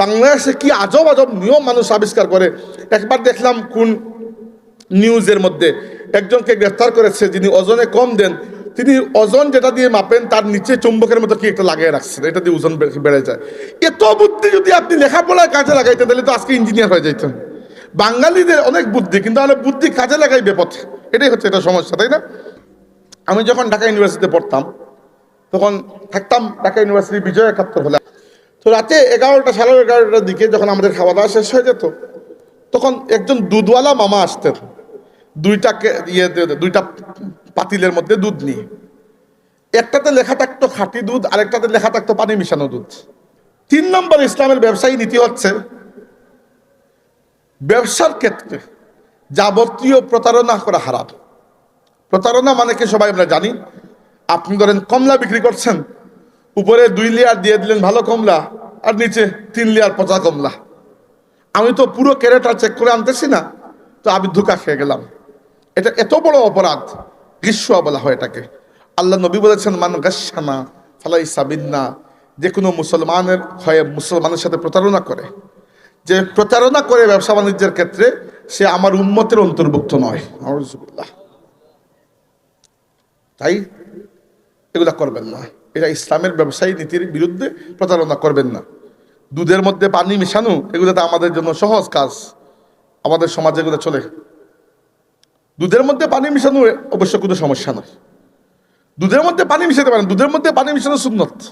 বাংলাদেশে কি আজব আজব নিয়ম মানুষ আবিষ্কার করে? একবার দেখলাম কোন নিউজের মধ্যে একজনকে গ্রেফতার করেছে, যিনি ওজনে কম দেন। তিনি ওজন যেটা দিয়ে মাপেন, তার নিচে চুম্বকের মতো কি একটা লাগিয়ে রাখছেন? এটা দিয়ে ওজন বেড়ে যায়। এত বুদ্ধি যদি আপনি লেখাপড়ার কাজে লাগাইতেন, তাহলে তো আজকে ইঞ্জিনিয়ার হয়ে যাইতেন। বাঙালিদের অনেক বুদ্ধি, কিন্তু আমরা বুদ্ধি কাজে লাগাই বেপথে। এটাই হচ্ছে এটা সমস্যা, তাই না? আমি যখন ঢাকা ইউনিভার্সিটিতে পড়তাম, তখন থাকতাম ঢাকা ইউনিভার্সিটি বিজয় একাত্তর হলে। তো রাতে এগারোটা, সাড়ে এগারোটার দিকে যখন আমাদের খাওয়া দাওয়া শেষ হয়ে যেত, তখন একজন দুধওয়ালা মামা আসতেন। দুইটা ইয়ে দুইটা পাতিলের মধ্যে দুধ নিয়ে। একটাতে লেখা থাকতো খাঁটি দুধ, আরেকটাতে লেখা থাকতো পানি মিশানো দুধ। তিন নম্বর ইসলামের ব্যবসায়ী নীতি হচ্ছে, ব্যবসার ক্ষেত্রে যাবতীয় প্রতারণা করা হারাম। প্রতারণা মানে কি সবাই আমরা জানি। আপনি ধরেন কমলা বিক্রি করছেন উপরে দুই লেয়ার দিয়ে দিলেন ভালো কমলা, আর নিচে তিন লেয়ার পচা কমলা। আমি তো পুরো ক্যারেটা চেক করে আনতেছি না, তো আমি ধোকা খেয়ে গেলাম। এটা এত বড় অপরাধ, গ্রীষ্ম বলা হয় এটাকে। আল্লাহ নবী বলেছেন, মান গাসানা ফালাই সাবিন্না যে কোনো মুসলমানের হয়ে মুসলমানের সাথে প্রতারণা করে। যে প্রতারণা করে ব্যবসা বাণিজ্যের ক্ষেত্রে, সে আমার উন্মতের অন্তর্ভুক্ত নয়। তাই এগুলা করবেন না। এটা ইসলামের ব্যবসায়ী নীতির বিরুদ্ধে প্রতারণা করবেন না। দুধের মধ্যে পানি মিশানো, এগুলো তো আমাদের জন্য সহজ কাজ। আমাদের সমাজে এগুলো চলে। দুধের মধ্যে পানি মিশানো অবশ্য কোনো সমস্যা নয়। দুধের মধ্যে পানি মিশাতে পারেন। দুধের মধ্যে পানি মিশানো সুন্নত।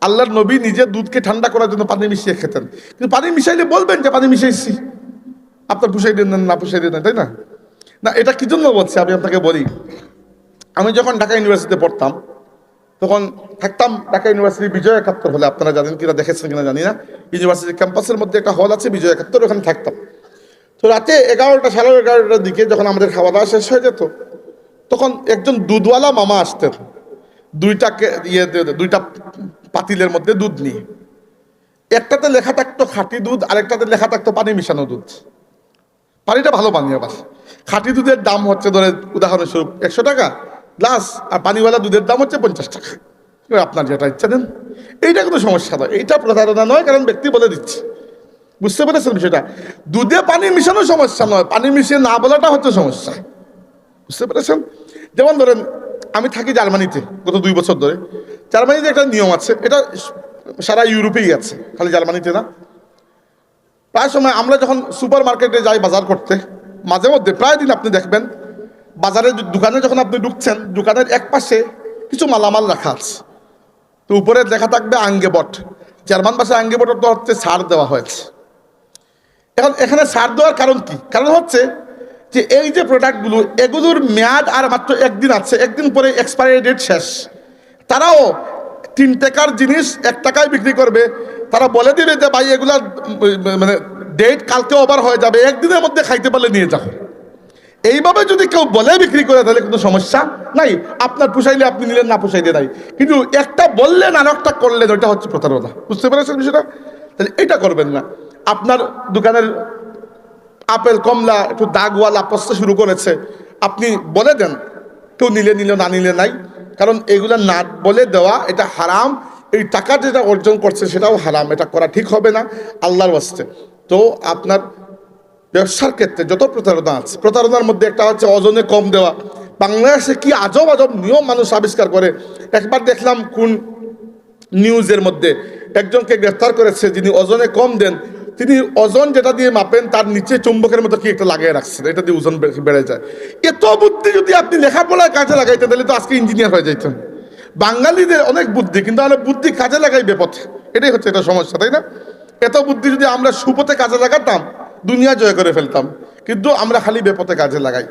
আল্লাহর নবী নিজে দুধকে ঠান্ডা করার জন্য পানি মিশিয়ে খেতেন। কিন্তু পানি মিশাইলে বলবেন যে পানি মিশাইছি। আপনার পুষাই দেন না পুষাই দেন তাই না? না, এটা কি জন্য বলছি? আমি আপনাকে বলি। আমি যখন ঢাকা ইউনিভার্সিটিতে পড়তাম তখন থাকতাম ঢাকা ইউনিভার্সিটি বিজয় একাত্তর হলে। আপনারা জানেন কিনা, দেখেছেন কিনা জানি না। ইউনিভার্সিটি ক্যাম্পাসের মধ্যে একটা হল আছে, বিজয় একাত্তর, ওখানে থাকতাম। তো রাতে এগারোটা, সাড়ে এগারোটার দিকে যখন আমাদের খাওয়া দাওয়া শেষ হয়ে যেত, তখন একজন দুধওয়ালা মামা আসতেন। দুইটা ইয়ে দুইটা পাতিলের মধ্যে দুধ নিয়ে। একটাতে লেখা থাকতো খাঁটি দুধ, আরেকটাতে লেখা থাকতো পানি মিশানো দুধ। পানিটা ভালো পানি আবার খাঁটি দুধের দাম হচ্ছে ধরে উদাহরণস্বরূপ একশো টাকা গ্লাস আর পানিওয়ালা দুধের দাম হচ্ছে পঞ্চাশ টাকা। আপনার যেটা ইচ্ছা দেন। এইটা কোনো সমস্যা নয়। এইটা প্রতারণা নয়, কারণ ব্যক্তি বলে দিচ্ছে। বুঝতে পেরেছেন বিষয়টা? দুধে পানি মিশানো সমস্যা নয়। পানি মিশিয়ে না বলাটা হচ্ছে সমস্যা। বুঝতে পেরেছেন? যেমন ধরেন, আমি থাকি জার্মানিতে গত দুই বছর ধরে। জার্মানিতে একটা নিয়ম আছে। এটা সারা ইউরোপেই আছে, খালি জার্মানিতে না। প্রায় সময় আমরা যখন সুপার মার্কেটে যাই বাজার করতে, মাঝে মধ্যে, প্রায় দিন আপনি দেখবেন বাজারের দোকানে যখন আপনি ঢুকছেন, দোকানের এক পাশে কিছু মালামাল রাখা আছে। তো উপরে লেখা থাকবে আঙ্গেবট। জার্মান ভাষায় আঙ্গেবট তো হচ্ছে সার দেওয়া হয়েছে। এখন এখানে সার দেওয়ার কারণ কি? কারণ হচ্ছে যে এই যে প্রোডাক্টগুলো, এগুলোর মেয়াদ আর মাত্র একদিন আছে, একদিন পরে এক্সপায়ারি ডেট শেষ। তারাও তিন টাকার জিনিস এক টাকায় বিক্রি করবে। তারা বলে দিবে যে, ভাই এগুলা মানে ডেট কালকে ওভার হয়ে যাবে, একদিনের মধ্যে খাইতে পারলে নিয়ে যাও। এইভাবে যদি কেউ বলে বিক্রি করে, তাহলে কোনো সমস্যা নাই। আপনার পুষাইলে আপনি নিলেন, না পুষাইলে নাই। কিন্তু একটা বললেন আর একটা করলেন, ওইটা হচ্ছে প্রতারণা। বুঝতে পেরেছেন বিষয়টা? তাহলে এটা করবেন না। আপনার দোকানের আপেল, কমলা, একটু দাগওয়ালা পচতে শুরু করেছে। আপনি বলে দেন, কেউ নিলে নিলে, না নিলে নাই। কারণ এগুলা না বলে দেওয়া, এটা হারাম। এই টাকা যেটা অর্জন করছে, সেটাও হারাম। এটা করা ঠিক হবে না, আল্লাহর বাস্তে তো আপনার ব্যবসার ক্ষেত্রে যত প্রতারণা আছে, প্রতারণার মধ্যে একটা হচ্ছে ওজনে কম দেওয়া। বাংলাদেশে কি আজব আজব নিয়ম মানুষ আবিষ্কার করে? একবার দেখলাম কোন নিউজের মধ্যে একজনকে গ্রেফতার করেছে, যিনি ওজনে কম দেন। তিনি ওজন যেটা দিয়ে মাপেন, তার নিচে চুম্বকের মতো কি একটা লাগিয়ে রাখছেন, এটা দিয়ে ওজন বেড়ে যায়। এত বুদ্ধি যদি আপনি লেখাপড়ার কাজে লাগাইতেন, তাহলে তো আজকে ইঞ্জিনিয়ার হয়ে যাইতেন। বাঙালিদের অনেক বুদ্ধি, কিন্তু আমরা বুদ্ধি কাজে লাগাই বেপথে। এটাই হচ্ছে এটা সমস্যা, তাই না? এত বুদ্ধি যদি আমরা সুপথে কাজে লাগাতাম দুনিয়া জয় করে ফেলতাম। কিন্তু আমরা খালি বেপথে কাজে লাগাই।